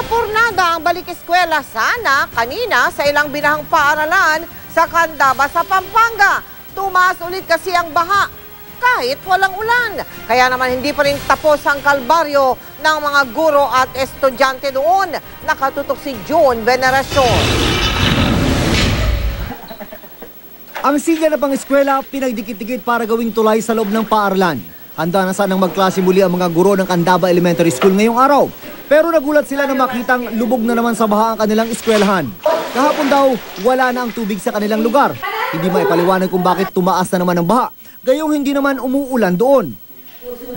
Napurnada ang balik eskwela sana kanina sa ilang binahang paaralan sa Candaba sa Pampanga. Tumaas ulit kasi ang baha kahit walang ulan. Kaya naman hindi pa rin tapos ang kalbaryo ng mga guro at estudyante doon. Nakatutok si June Veneracion. Ang silya na pang eskwela pinagdikit-dikit para gawing tulay sa loob ng paaralan. Handa na sanang magklase muli ang mga guro ng Candaba Elementary School ngayong araw. Pero nagulat sila na makitang lubog na naman sa baha ang kanilang eskwelahan. Kahapon daw, wala na ang tubig sa kanilang lugar. Hindi maipaliwanag kung bakit tumaas na naman ang baha. Gayong hindi naman umuulan doon.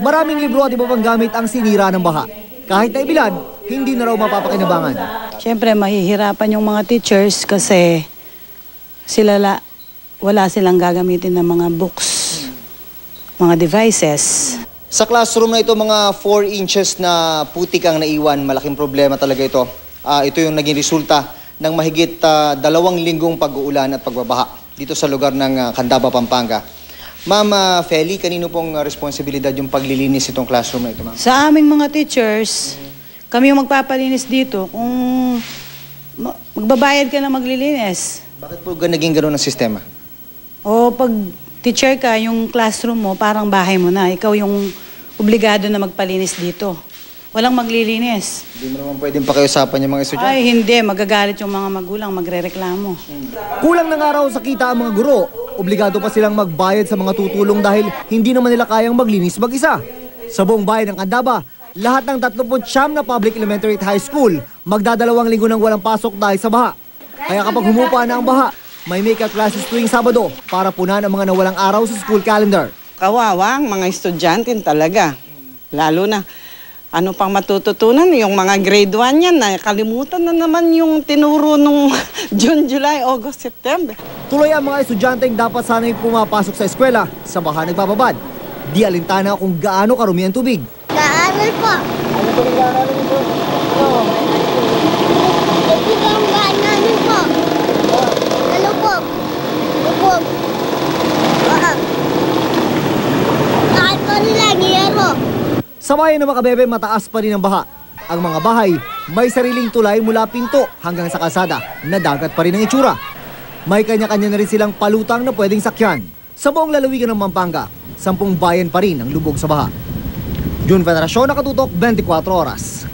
Maraming libro at iba pang gamit ang sinira ng baha. Kahit na ibilad, hindi na raw mapapakinabangan. Siyempre, mahihirapan yung mga teachers kasi sila la, wala silang gagamitin ng mga books, mga devices. Sa classroom na ito, mga 4 inches na putik ang naiwan. Malaking problema talaga ito. Ah, ito yung naging resulta ng mahigit ah, dalawang linggong pag-uulan at pagbabaha dito sa lugar ng ah, Candaba, Pampanga. Ma'am ah, Feli, kanino pong responsibilidad yung paglilinis itong classroom na ito, ma'am? Sa aming mga teachers, kami yung magpapalinis dito. Kung ma- magbabayad ka na maglilinis, Bakit po naging gano'n ang sistema? o pag teacher ka, yung classroom mo, parang bahay mo na. Ikaw yung obligado na magpalinis dito. Walang maglilinis. Hindi mo naman pwedeng pakiusapan yung mga estudyante. Ay, hindi. Magagalit yung mga magulang, magrereklamo. Kulang ng araw sa kita ang mga guro. Obligado pa silang magbayad sa mga tutulong dahil hindi naman nila kayang maglinis mag-isa. Sa buong bayan ng Candaba, lahat ng 39 na public elementary at high school magdadalawang linggo ng walang pasok dahil sa baha. Kaya kapag humupa na ang baha, may make-up classes tuwing Sabado para punan ang mga nawalang araw sa school calendar. Kawawang mga estudyante talaga. Lalo na, ano pang matututunan? Yung mga grade 1 yan, nakalimutan na naman yung tinuro nung June, July, August, September. Tuloy ang mga estudyanteng dapat sana'y pumapasok sa eskwela sa baha nagbababad. Di alintana kung gaano karumi ang tubig. Naaral po. Ano po po? Oo. Ito ang gaan namin po. Ano po? Lubog. Ah. Kahit po nila, giyero. Sa bayan ng Makabebe, mataas pa rin ang baha. Ang mga bahay, may sariling tulay mula pinto hanggang sa kalsada na dagat pa rin ang itsura. May kanya-kanya na rin silang palutang na pwedeng sakyan. Sa buong lalawigan ng Pampanga, sampung bayan pa rin ang lubog sa baha. June Veneracion, nakatutok 24 oras.